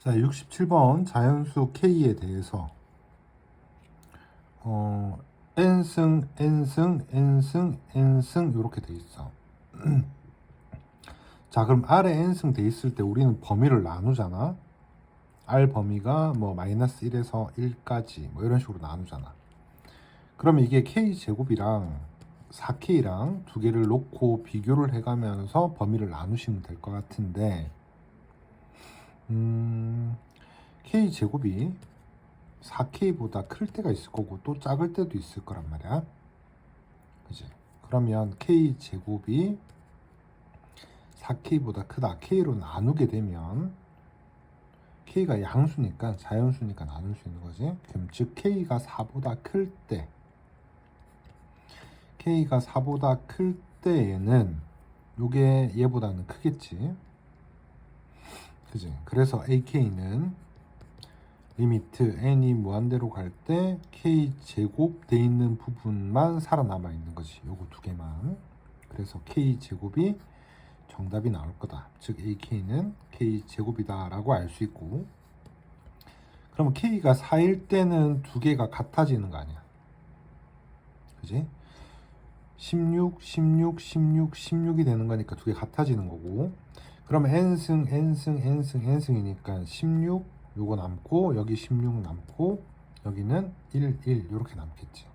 자, 67번 자연수 K에 대해서 어, n승, n승, n승, n승 이렇게 돼 있어. 자, 그럼 R에 n승 돼 있을 때 우리는 범위를 나누잖아. R 범위가 뭐 마이너스 1에서 1까지 뭐 이런 식으로 나누잖아. 그러면 이게 K 제곱이랑 4K랑 두 개를 놓고 비교를 해가면서 범위를 나누시면 될 것 같은데 음, K 제곱이 4K보다 클 때가 있을 거고 또 작을 때도 있을 거란 말이야. 그지? 그러면 K 제곱이 4K보다 크다. K로 나누게 되면 K가 양수니까 자연수니까 나눌 수 있는 거지. 그럼 즉 K가 4보다 클 때 K가 4보다 클 때에는 요게 얘보다는 크겠지. 그지? 그래서 AK는 리미트 n이 무한대로 갈 때 k 제곱 돼 있는 부분만 살아남아 있는 거지. 요거 두 개만. 그래서 k 제곱이 정답이 나올 거다. 즉 ak는 k 제곱이다라고 알 수 있고. 그러면 k가 4일 때는 두 개가 같아지는 거 아니야. 그지? 16, 16, 16, 16이 되는 거니까 두 개 같아지는 거고. 그러면 n승, n승, n승, n승이니까 16 요거 남고 여기 16 남고 여기는 1, 1 이렇게 남겠지.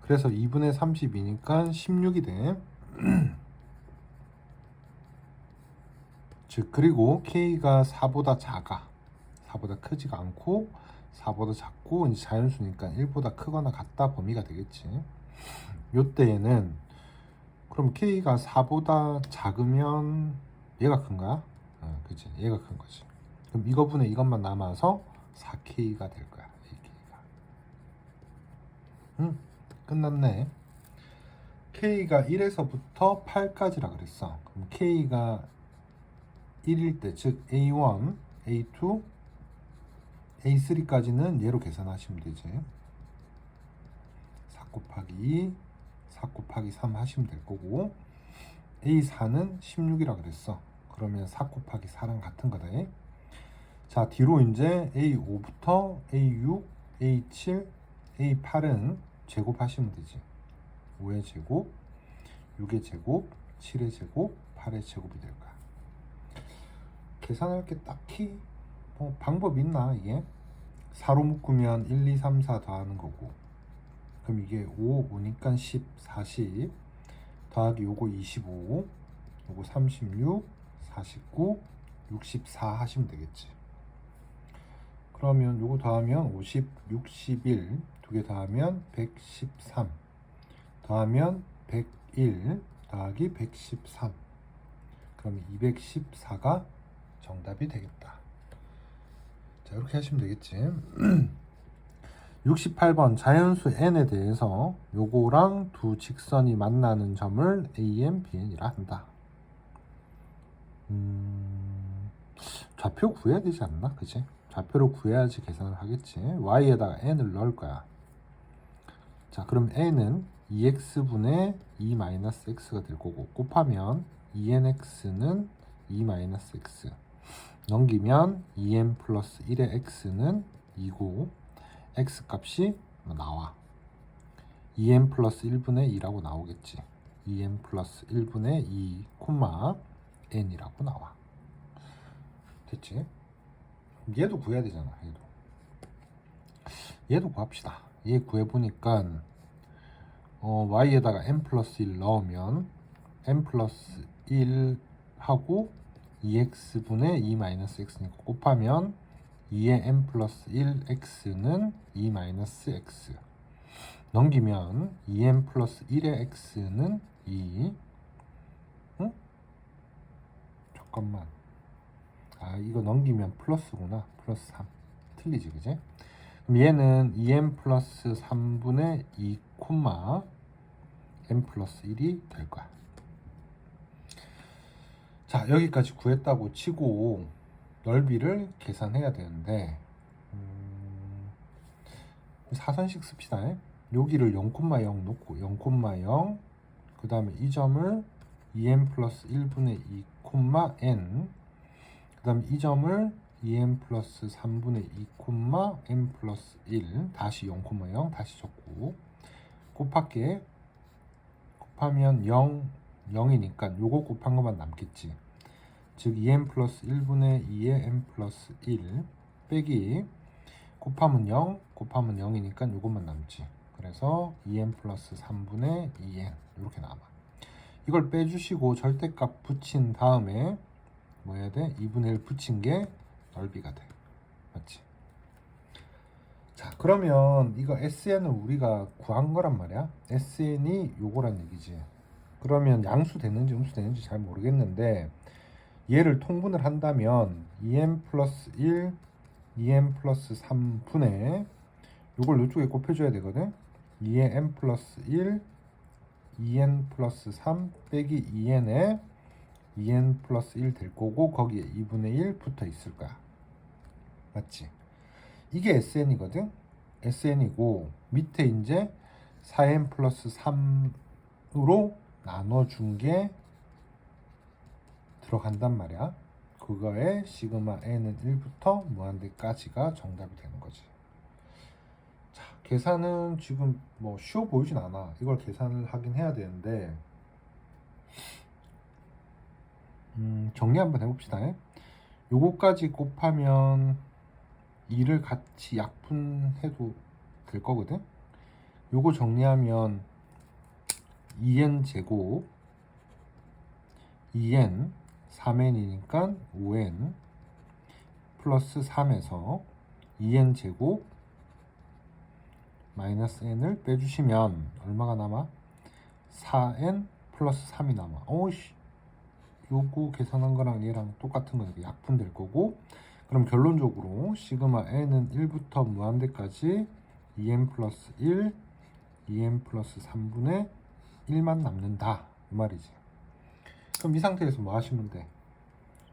그래서 2분의 32니까 16이 돼. 즉 그리고 k가 4보다 작아. 4보다 크지가 않고 4보다 작고 이제 자연수니까 1보다 크거나 같다 범위가 되겠지. 요때에는 그럼 k가 4보다 작으면 얘가 큰가? 어, 그치 얘가 큰 거지. 그럼 이거분의 이것만 남아서 4K가 될 거야. AK가. 응, 끝났네. K가 1에서부터 8까지라 그랬어. 그럼 K가 1일 때, 즉 A1, A2, A3까지는 얘로 계산하시면 되지. 4 곱하기 2, 4 곱하기 3 하시면 될 거고 A4는 16이라 그랬어. 그러면 4 곱하기 4랑 같은 거다. 자, 뒤로 이제 A5부터 A6, A7, A8은 제곱하시면 되지. 5의 제곱, 6의 제곱, 7의 제곱, 8의 제곱이 될 거야. 계산할 게 딱히 뭐 방법 있나 이게? 4로 묶으면 1, 2, 3, 4 더하는 거고 그럼 이게 5, 5니까 10, 40 더하기 요거 25 요거 36, 49, 64 하시면 되겠지. 그러면 요거 더하면 50, 61, 두 개 더하면 113, 더하면 101, 더하기 113. 그러면 214가 정답이 되겠다. 자, 이렇게 하시면 되겠지. 68번 자연수 n에 대해서 요거랑 두 직선이 만나는 점을 a, n, b, n이라 한다. 음, 좌표 구해야 되지 않나? 그지? 좌표를 구해야지 계산을 하겠지. y에다가 n을 넣을 거야. 자, 그럼 n은 2x분의 2-x가 될 거고 곱하면 2nx는 2-x 넘기면 2n 플러스 1의 x는 2고 x 값이 나와. 2n 플러스 1분의 2라고 나오겠지. 2n 플러스 1분의 2 콤마 n이라고 나와. 됐지? 얘도 구해야 되잖아 얘도. 얘도 구합시다. 얘 구해보니까 어, y에다가 n 플러스 1 넣으면 n 플러스 1 하고 2x분의 2 마이너스 x니까 곱하면 2의 n 플러스 1x는 2 마이너스 x. 넘기면 2n 플러스 1의 x는 2 응? 잠깐만. 아 이거 넘기면 플러스구나. 플러스 3 틀리지 그지? 그럼 얘는 2n 플러스 3분의 2 콤마 n 플러스 1이 될 거야. 자 여기까지 구했다고 치고 넓이를 계산해야 되는데 음, 사선식 씁시다 여기를 0,0 놓고 0,0 그 다음에 이 점을 2n 플러스 1분의 2, n 그 다음에 이 점을 2n 플러스 3분의 2 콤마 n 플러스 1 다시 0 콤마 0 다시 적고 곱할게 곱하면 0 0이니까 요거 곱한 것만 남겠지 즉 2n 플러스 1분의 2의 n 플러스 1 빼기 곱하면 0 곱하면 0이니까 요것만 남지 그래서 2n 플러스 3분의 2n 이렇게 남아 이걸 빼주시고 절대값 붙인 다음에 뭐 해야 돼? 2분의 1 붙인 게 넓이가 돼. 맞지? 자, 그러면 이거 SN을 우리가 구한 거란 말이야. SN이 요거란 얘기지. 그러면 양수 됐는지 음수 됐는지 잘 모르겠는데 얘를 통분을 한다면 2n 플러스 1, 2n 플러스 3분의 요걸 이쪽에 곱해줘야 되거든. 2의 n 플러스 1, 2n 플러스 3 빼기 2n에 2n 플러스 1 될 거고 거기에 2분의 1 붙어 있을 거야. 맞지? 이게 SN이거든? SN이고 밑에 이제 4n 플러스 3으로 나눠준 게 들어간단 말이야. 그거에 시그마 n은 1부터 무한대까지가 정답이 되는 거지. 자, 계산은 지금 뭐 쉬워 보이진 않아. 이걸 계산을 하긴 해야 되는데 음, 정리 한번 해봅시다. 요거까지 곱하면 2를 같이 약분해도 될 거거든. 요거 정리하면 2n 제곱 2n 3n이니까 5n 플러스 3에서 2n 제곱 마이너스 n을 빼주시면 얼마가 남아? 4n 플러스 3이 남아. 어우씨 요거 계산한 거랑 얘랑 똑같은 거니까 약분될 거고 그럼 결론적으로 시그마 n은 1부터 무한대까지 2n 플러스 1, 2n 플러스 3분의 1만 남는다 이 말이지 그럼 이 상태에서 뭐 하시면 돼?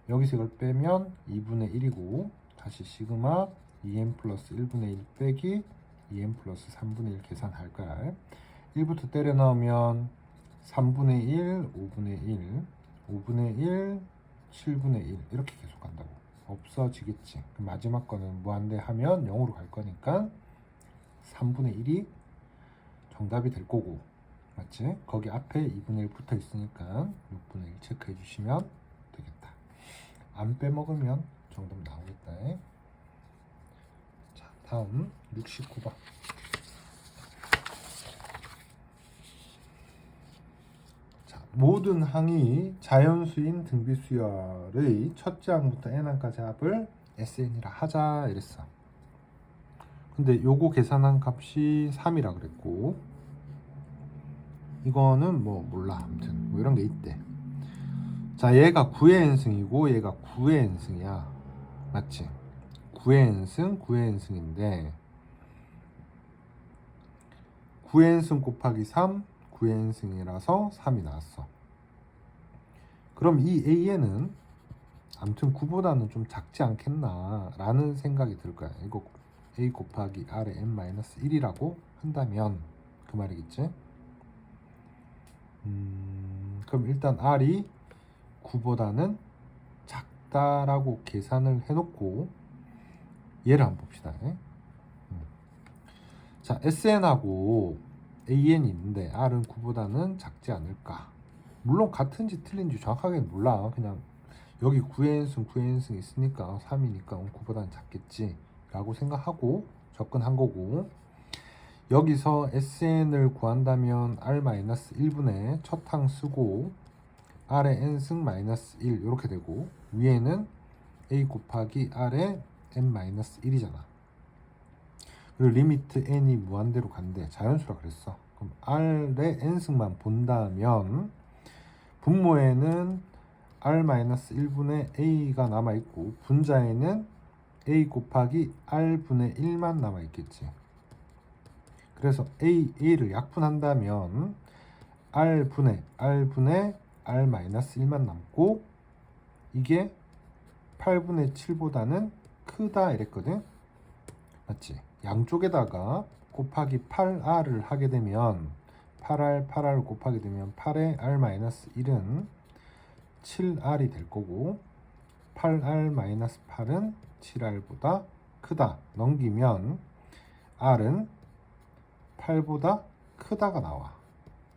여기서 이걸 빼면 2분의 1이고 다시 시그마 2n 플러스 1분의 1 빼기 2n 플러스 3분의 1 계산할 거야. 1부터 때려 넣으면 3분의 1, 5분의 1 5분의 1, 7분의 1 이렇게 계속 간다고. 없어지겠지. 마지막 거는 무한대 하면 0으로 갈 거니까 3분의 1이 정답이 될 거고 맞지? 거기 앞에 2분의 1 붙어 있으니까 6분의 1 체크해 주시면 되겠다 안 빼먹으면 정답 나오겠다 자 다음 69번 자, 모든 항이 자연수인 등비수열의 첫째 항부터 n항까지 합을 SN이라 하자 이랬어. 근데 요거 계산한 값이 3이라 그랬고 이거는 뭐 몰라 아무튼 뭐 이런 게 있대. 자 얘가 9의 n승이고 얘가 9의 n승이야. 맞지? 9의 n승 9의 n승인데 9의 n승 곱하기 3 9의 n승이라서 3이 나왔어. 그럼 이 AN은 아무튼 9보다는 좀 작지 않겠나 라는 생각이 들 거야. 이거 A 곱하기 R의 n-1이라고 한다면 그 말이겠지? 음, 그럼 일단 R이 9보다는 작다라고 계산을 해놓고 얘를 한번 봅시다. 음. 자, SN하고 AN이 있는데 R은 9보다는 작지 않을까? 물론 같은지 틀린지 정확하게 몰라. 그냥 여기 9회인승 9회인승 있으니까 3이니까 9보다는 작겠지 라고 생각하고 접근한 거고 여기서 SN을 구한다면 R-1분의 첫 항 쓰고 R의 n승 마이너스 1 이렇게 되고 위에는 A 곱하기 R의 n-1이잖아. 그리고 리미트 n이 무한대로 간대. 자연수라 그랬어. 그럼 R의 n승만 본다면 분모에는 R-1분의 A가 남아있고 분자에는 A 곱하기 R분의 1만 남아있겠지 그래서 A, A를 약분한다면 R분의 R분의 R-1만 남고 이게 8분의 7보다는 크다 이랬거든 맞지? 양쪽에다가 곱하기 8R을 하게 되면 8R, 8R 곱하게 되면 8의 R-1은 7R이 될 거고 8R-8은 7r보다 크다 넘기면 r은 8보다 크다가 나와.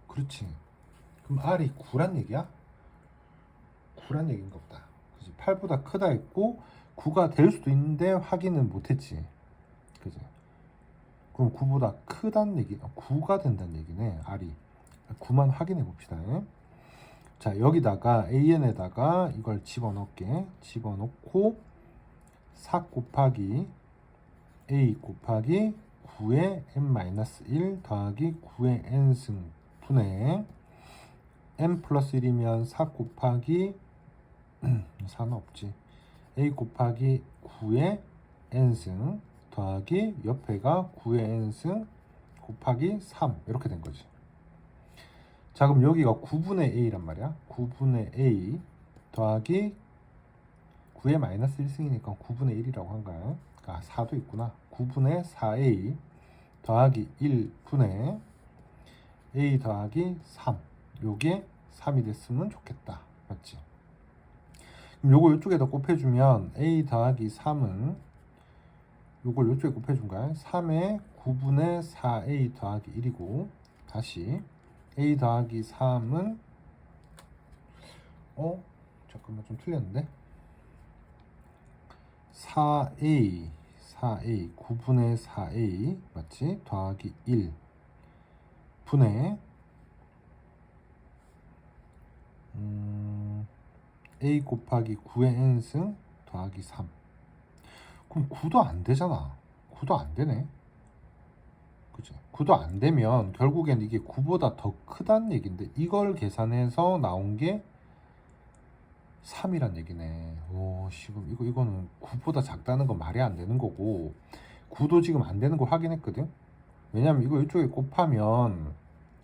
그렇지. 그럼 r이 9란 얘기야? 9란 얘기인가 보다. 그지? 8보다 크다 했고 9가 될 수도 있는데 확인은 못했지. 그지? 그럼 9보다 크다는 얘기, 9가 된다는 얘기네. r이. 9만 확인해 봅시다. 자 여기다가 an에다가 이걸 집어넣게 집어넣고 4 곱하기 a 곱하기 9의 n-1 더하기 9의 n승 분의 n 플러스 1이면 4 곱하기 4는 없지. a 곱하기 9의 n승 더하기 옆에가 9의 n승 곱하기 3 이렇게 된 거지. 자 그럼 여기가 9분의 a란 말이야. 9분의 a 더하기 9의 마이너스 1승이니까 9분의 1이라고 한 거야. 아 4도 있구나 9분의 4a 더하기 1분의 a 더하기 3 요게 3이 됐으면 좋겠다. 맞지? 그럼 요거 이쪽에다 곱해주면 a 더하기 3은 요걸 이쪽에 곱해준 거야. 3의 9분의 4a 더하기 1이고 다시 a 더하기 3은 어? 잠깐만 좀 틀렸는데? 4a 4a 9분의 4a 맞지? 더하기 1 분의 음, a 곱하기 9의 n승 더하기 3 그럼 9도 안 되잖아 9도 안 되네 그죠? 9도 안 되면 결국엔 이게 9보다 더 크다는 얘기인데 이걸 계산해서 나온 게 3이란 얘기네. 오, 지금 이거 이거는 9보다 작다는 건 말이 안 되는 거고 9도 지금 안 되는 거 확인했거든. 왜냐면 이거 이쪽에 곱하면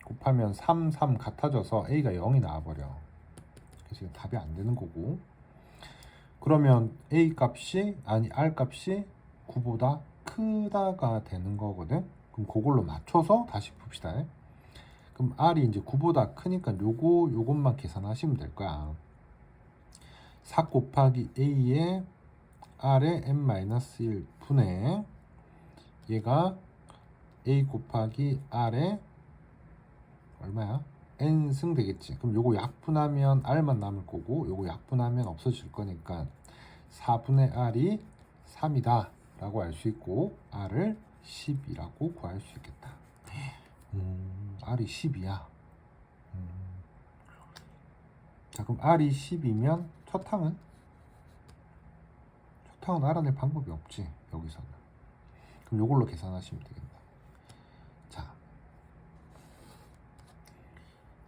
곱하면 3, 3 같아져서 a가 0이 나와버려. 그래서 답이 안 되는 거고. 그러면 a 값이 아니 r 값이 9보다 크다가 되는 거거든. 그럼 그걸로 맞춰서 다시 봅시다. 그럼 r이 이제 9보다 크니까 요거 요것만 계산하시면 될 거야. 4 곱하기 a의 r의 n-1 분의 얘가 a 곱하기 r의 얼마야? n승 되겠지. 그럼 요거 약분하면 r만 남을 거고 요거 약분하면 없어질 거니까 4분의 r이 3이다 라고 알 수 있고 r을 10이라고 구할 수 있겠다. 음, r이 10이야. 음. 자 그럼 r이 10이면 첫 항은 첫 항은 알아낼 방법이 없지 여기서는. 그럼 요걸로 계산하시면 되겠다. 자.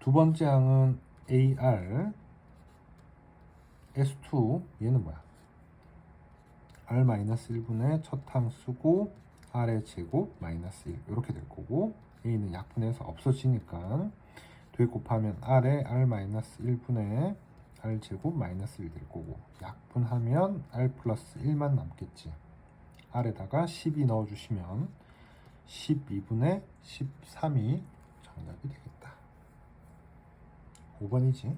두 번째 항은 AR S2 얘는 뭐야? R-1분의 첫 항 쓰고 R의 제곱 마이너스 1 이렇게 될 거고 A는 약분해서 없어지니까 뒤에 곱하면 R의 R-1분의 R 제곱 마이너스 1 될 거고 약분하면 R 플러스 1만 남겠지. R에다가 12 넣어주시면 12분의 13이 정답이 되겠다. 5번이지?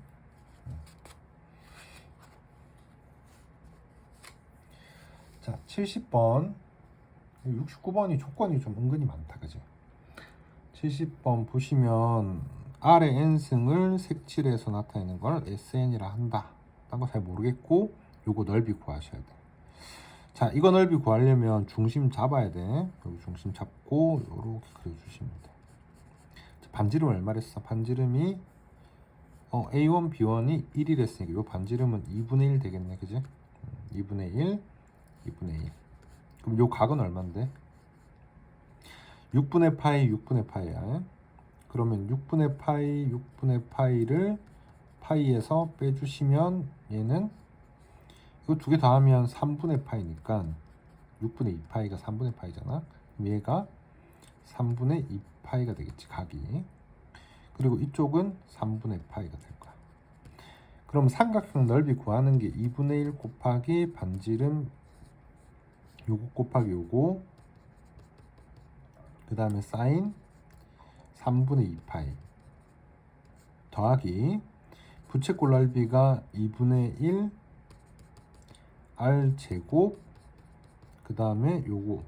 자 70번. 69번이 조건이 좀 은근히 많다 그지? 70번 보시면 R의 n승을 색칠해서 나타내는 걸 SN이라 한다 딴 거 잘 모르겠고 요거 넓이 구하셔야 돼 자, 이거 넓이 구하려면 중심 잡아야 돼. 여기 중심 잡고 요렇게 그려 주시면 돼. 자, 반지름 얼마를 써? 반지름이 어, A1, B1이 1이랬으니까 요 반지름은 2분의 1 되겠네, 그지? 2분의 1, 2분의 1. 그럼 요 각은 얼마인데? 6분의 파이, 6분의 파이야. 그러면 6분의 파이, 6분의 파이를 파이에서 빼주시면 얘는 이거 두 개 더하면 3분의 파이니까 6분의 2 파이가 3분의 파이잖아. 얘가 3분의 2 파이가 되겠지, 각이. 그리고 이쪽은 3분의 파이가 될 거야. 그럼 삼각형 넓이 구하는 게 2분의 1 곱하기 반지름 요거 곱하기 요거 그 다음에 사인 3분의 2파이 더하기 부채꼴 넓이가 2분의 1 r 제곱 그 다음에 요거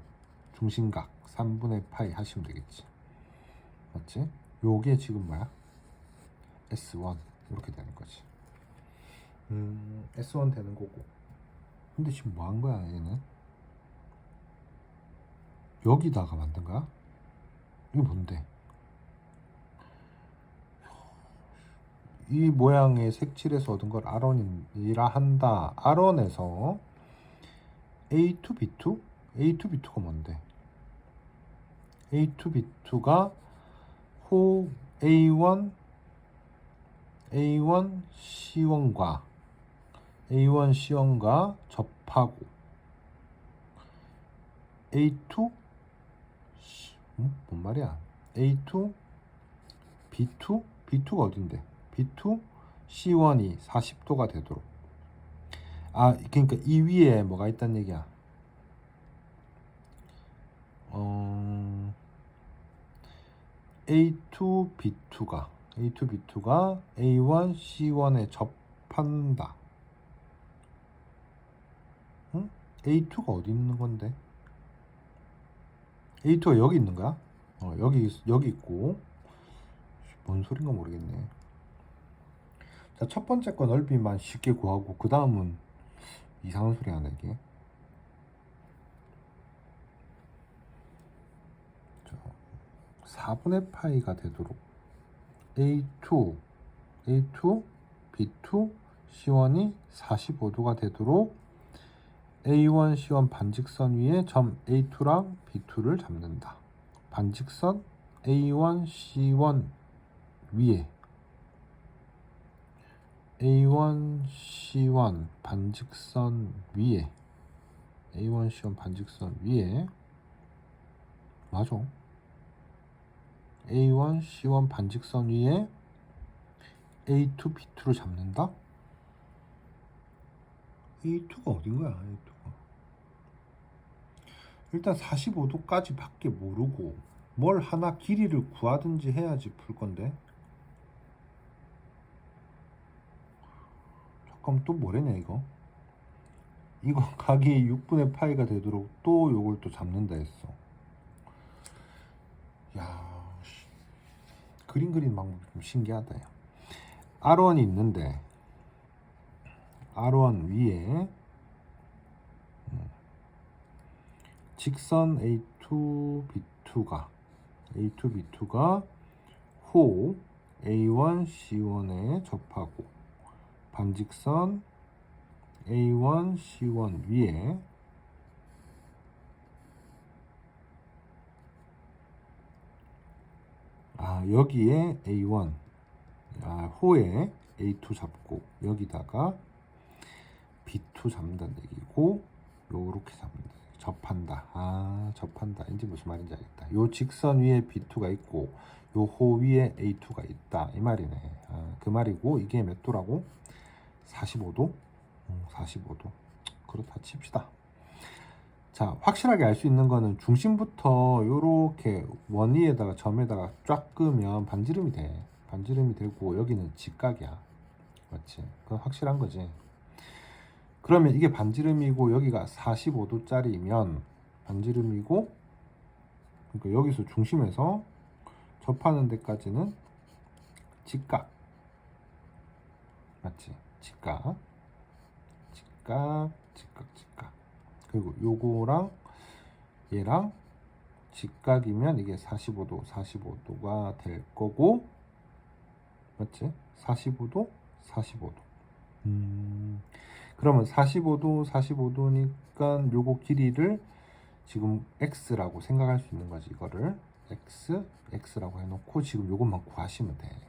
중심각 3분의 파이 하시면 되겠지 맞지? 요게 지금 뭐야? S1 이렇게 되는 거지 음 S1 되는 거고 근데 지금 뭐 한 거야 얘는? 여기다가 만든 거야? 이게 뭔데? 이 모양의 색칠에서 얻은 걸 아론이라 한다. 아론에서 A2, B2? A2, B2가 뭔데? A2, B2가 호 A1, A1, C1과 A1, C1과 접하고 A2, 음? 뭔 말이야? A2, B2, B2가 어딘데? B2, C1이 40도가 되도록. 아, 그러니까 이 위에 뭐가 있단 얘기야? 어, A2, B2가 A2, B2가 A1, C1에 접한다. 응? A2가 어디 있는 건데? A2가 여기 있는 거야? 어, 여기 여기 있고 뭔 소린가 모르겠네. 자, 첫 번째 거 넓이만 쉽게 구하고 그 다음은 이상한 소리 하네 이게. 자, 4분의 파이가 되도록 A2, A2, B2, C1이 45도가 되도록 A1, C1 반직선 위에 점 A2랑 B2를 잡는다. 반직선 A1, C1 위에 A1, C1 반직선 위에 A1, C1 반직선 위에 맞아. A1, C1 반직선 위에 A2, B2를 잡는다? A2가 어딘 거야, A2가. 일단 45도까지 밖에 모르고 뭘 하나 길이를 구하든지 해야지 풀 건데. 잠깐 또 뭐래냐 이거? 이거 각이 6분의 파이가 되도록 또 요걸 또 잡는다 했어. 야, 씨. 그림 그리는 방법이 좀 신기하다. 야. R1이 있는데 R1 위에 음, 직선 A2, B2가 A2, B2가 호 A1, C1에 접하고 반직선 A1, C1 위에 아 여기에 A1 아, 호에 A2 잡고 여기다가 B2 잡는다는 얘기고 요렇게 잡는다. 접한다. 아 접한다. 이제 무슨 말인지 알겠다. 요 직선 위에 B2가 있고 요 호 위에 A2가 있다. 이 말이네. 아, 그 말이고 이게 몇 도라고 45도? 음, 45도. 그렇다 칩시다. 자 확실하게 알 수 있는 거는 중심부터 요렇게 원 위에다가 점에다가 쫙 끄면 반지름이 돼. 반지름이 되고 여기는 직각이야. 맞지? 그건 확실한 거지. 그러면 이게 반지름이고 여기가 45도짜리면 반지름이고 그러니까 여기서 중심에서 접하는 데까지는 직각. 맞지 직각 직각 직각 직각. 그리고 요거랑 얘랑 직각이면 이게 45도 45도가 될 거고 맞지? 45도 45도. 음. 그러면 45도 45도니까 요거 길이를 지금 x라고 생각할 수 있는 거지 이거를. x x라고 해놓고 지금 요것만 구하시면 돼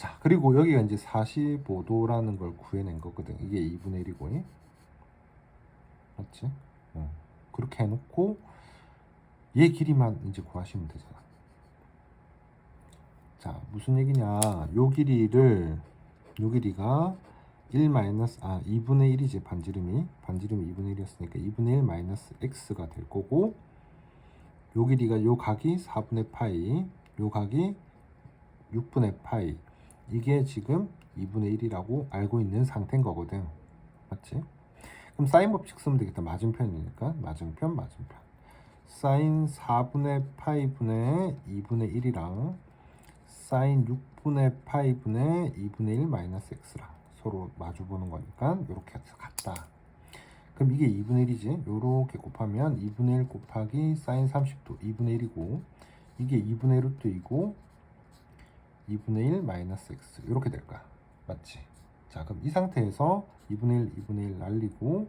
자 그리고 여기가 이제 45도라는 걸 구해낸 거거든. 이게 2분의 1이고. 맞지? 어. 그렇게 해놓고 얘 길이만 이제 구하시면 되잖아. 자 무슨 얘기냐. 요 길이를 요 길이가 1 마이너스 아 2분의 1이지 반지름이 반지름이 2분의 1이었으니까 2분의 1 마이너스 x가 될 거고 요 길이가 요 각이 4분의 파이 요 각이 6분의 파이 이게 지금 2분의 1이라고 알고 있는 상태인 거거든 맞지? 그럼 사인 법칙 쓰면 되겠다. 맞은편이니까 맞은편 맞은편. 사인 4분의 파이분의 2분의 1이랑 사인 6분의 파이분의 2분의 1 마이너스 x랑 서로 마주 보는 거니까 이렇게 해서 같다. 그럼 이게 2분의 1이지. 요렇게 곱하면 2분의 1 곱하기 사인 30도 2분의 1이고 이게 2분의 루트 이고 2분의 1 마이너스 x 이렇게 될 거야. 맞지? 자 그럼 이 상태에서 2분의 1 2분의 1 날리고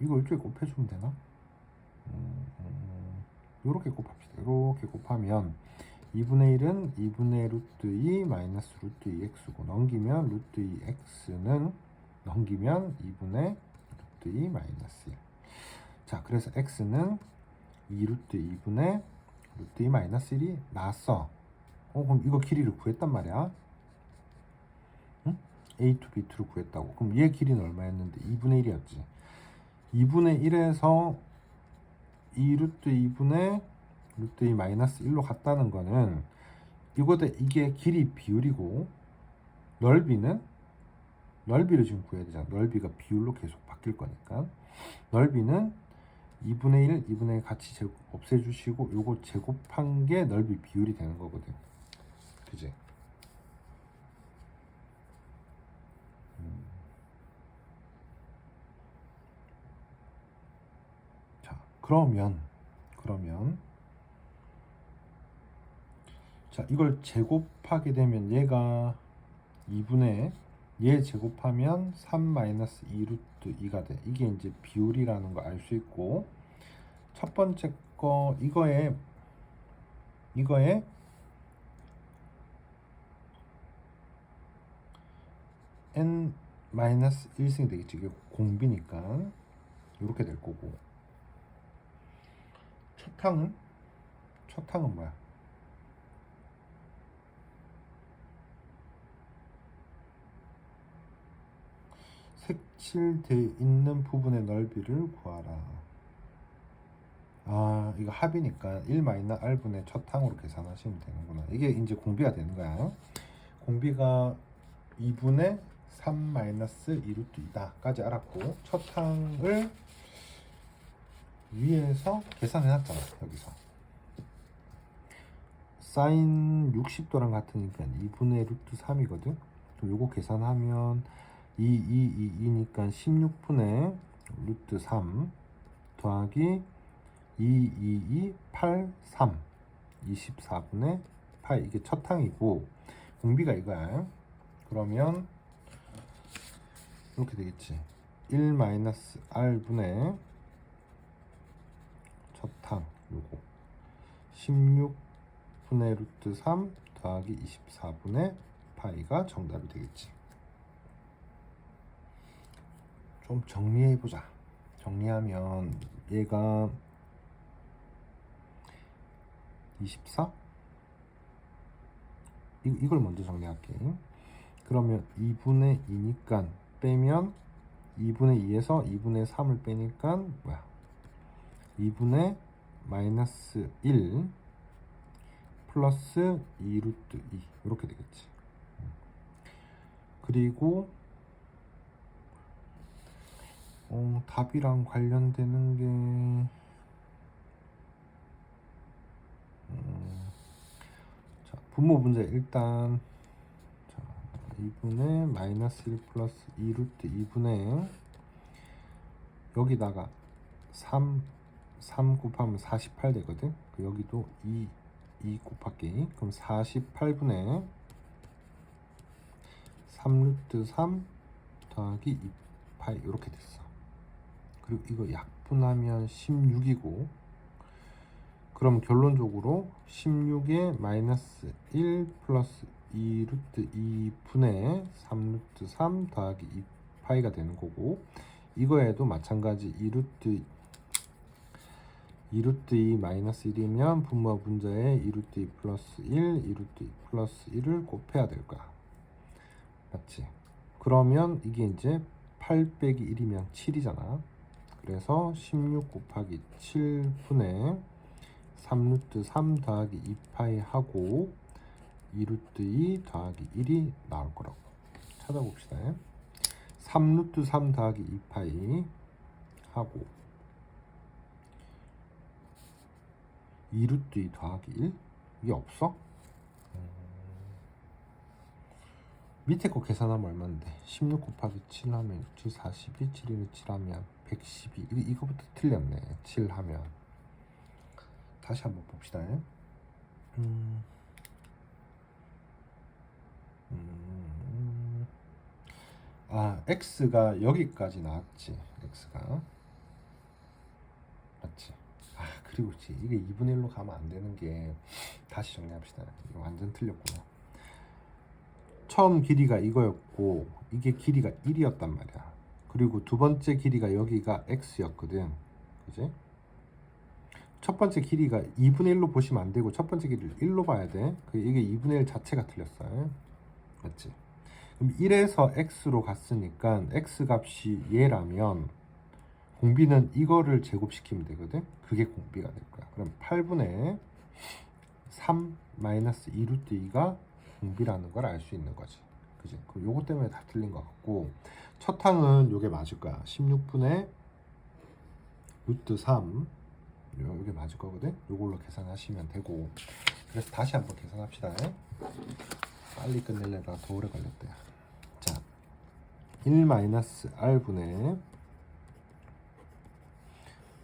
이거 이쪽에 곱해주면 되나? 음, 음, 요렇게 곱합시다. 요렇게 곱하면 2분의 1은 2분의 루트 2 마이너스 루트 2x고 넘기면 루트 2x는 넘기면 2분의 루트 2 마이너스 1. 자, 그래서 x는 2 루트 2분의 루트 2 마이너스 1이 나왔어. 어, 그럼 이거 길이를 구했단 말이야. 응? a to b to를 구했다고. 그럼 얘 길이는 얼마였는데? 2분의 1이었지. 2분의 1에서 2 루트 2분의 루트 2 마이너스 1로 갔다는 거는 이거 대 이게 길이 비율이고 넓이는 넓이를 지금 구해야 되잖아. 넓이가 비율로 계속 바뀔 거니까 넓이는 2분의 1, 2분의 1 같이 제곱 없애주시고 요거 제곱한 게 넓이 비율이 되는 거거든. 그지? 음. 자, 그러면 그러면 자, 이걸 제곱하게 되면 얘가 2분의 얘 제곱하면 3 마이너스 2 루트 2가 돼. 이게 이제 비율이라는 거알수 있고 첫 번째 거 이거에 이거에 n 마이너스 1승이 되겠지. 이게 공비니까 이렇게 될 거고 첫 항은 첫 항은 뭐야? 색칠돼 있는 부분의 넓이를 구하라. 아, 이거 합이니까 1 마이너 r분의 첫 항으로 계산하시면 되는구나. 이게 이제 공비가 되는 거야. 공비가 2분의 3 마이너스 2 루트 2다까지 알았고 첫 항을 위에서 계산해 놨잖아. 여기서. 사인 60도랑 같으니까 2분의 루트 3이거든. 그럼 요거 계산하면 2, 2, 2, 2니까 16분의 루트 3 더하기 2, 2, 2, 8, 3 24분의 8 이게 첫 항이고 공비가 이거야 그러면 이렇게 되겠지 1 마이너스 r분의 첫항 요거 16분의 루트 3 더하기 24분의 파이가 정답이 되겠지 좀 정리해 보자. 정리하면 얘가 24? 이, 이걸 먼저 정리할게. 그러면 2분의 2니까 빼면 2분의 2에서 2분의 3을 빼니까 뭐야? 2분의 마이너스 1 플러스 2 루트 2 이렇게 되겠지. 그리고 어, 답이랑 관련되는 게 음, 자, 분모 문제 일단 자, 2분의 마이너스 1 플러스 2 루트 2분의 여기다가 3 3 곱하면 48 되거든? 그 여기도 2 2 곱할게 그럼 48분의 3 루트 3 더하기 2 파이 이렇게 됐어. 그리고 이거 약분하면 16이고 그럼 결론적으로 16에 마이너스 1 플러스 2 루트 2분의 3 루트 3 더하기 2 파이가 되는 거고 이거에도 마찬가지 2 루트 2 루트 2 마이너스 1이면 분모 분자에 2 루트 2 플러스 1, 2 루트 2 플러스 1을 곱해야 될 거야. 맞지? 그러면 이게 이제 8 빼기 1이면 7이잖아. 그래서 16 곱하기 7분의 3 루트 3 더하기 2파이 하고 2루트 2 더하기 1이 나올 거라고 찾아봅시다. 3루트 3 더하기 2파이 하고 2루트 2 더하기 1 이게 없어? 음. 밑에 거 계산하면 얼마인데 16 곱하기 7 하면 7 42 7을 7 하면 112 이- 이거부터 틀렸네 7 하면 다시 한번 봅시다 음. 음. 아 x가 여기까지 나왔지. X가. 맞지? 아 그리고 그렇지. 이게 2분의 1로 가면 안 되는 게 다시 정리합시다. 이거 완전 틀렸구나. 처음 길이가 이거였고 이게 길이가 1이었단 말이야. 그리고 두 번째 길이가 여기가 x였거든. 그지? 첫 번째 길이가 2분의 1로 보시면 안 되고 첫 번째 길이를 1로 봐야 돼. 그 이게 2분의 1 자체가 틀렸어요 맞지 그럼 1에서 x로 갔으니까 x 값이 얘라면 공비는 이거를 제곱시키면 되거든. 그게 공비가 될 거야. 그럼 8분의 3 마이너스 2루트 2가 공비라는 걸 알 수 있는 거지. 그지? 그 요거 때문에 다 틀린 것 같고 첫 항은 요게 맞을 거야. 16분의 루트 3 요- 요게 맞을 거거든. 요걸로 계산하시면 되고 그래서 다시 한번 계산합시다. 빨리 끝내려다가 더 오래 걸렸대. 자, 1 마이너스 r분의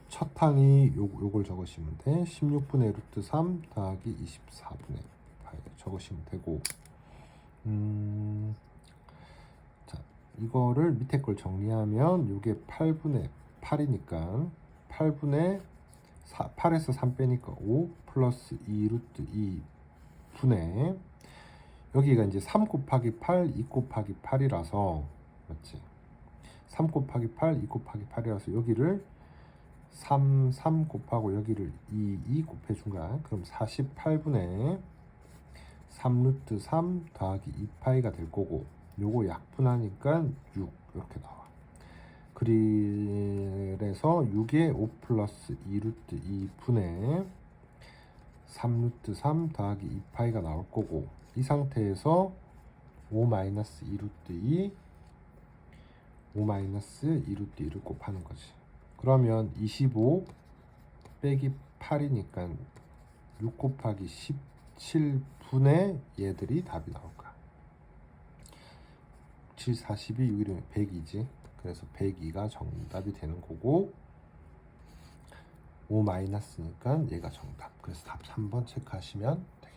첫 항이 요, 요걸 적으시면 돼. 16분의 루트 3 더하기 24분의 8 적으시면 되고 음, 자, 이거를 밑에 걸 정리하면 요게 8분의 8이니까 8분의 4, 8에서 3 빼니까 5 플러스 2 루트 2 분의 여기가 이제 3 곱하기 8, 2 곱하기 8이라서 맞지? 3 곱하기 8, 2 곱하기 8이라서 여기를 3, 3 곱하고 여기를 2, 2 곱해준 거야. 그럼 48분의 3 루트 3 더하기 2파이가 될 거고 요거 약분하니까 6 이렇게 나와. 그래서 6에 5 플러스 2 루트 2분의 3 루트 3 더하기 2파이가 나올 거고 이 상태에서 5 마이너스 2루트 2 5 마이너스 2루트 2를 곱하는 거지. 그러면 25 빼기 8이니까 6 곱하기 17분의 얘들이 답이 나올 거야. 7, 42, 6이면 100이지. 그래서 102가 정답이 되는 거고 5 마이너스니까 얘가 정답. 그래서 답 3번 체크하시면 되겠습니다.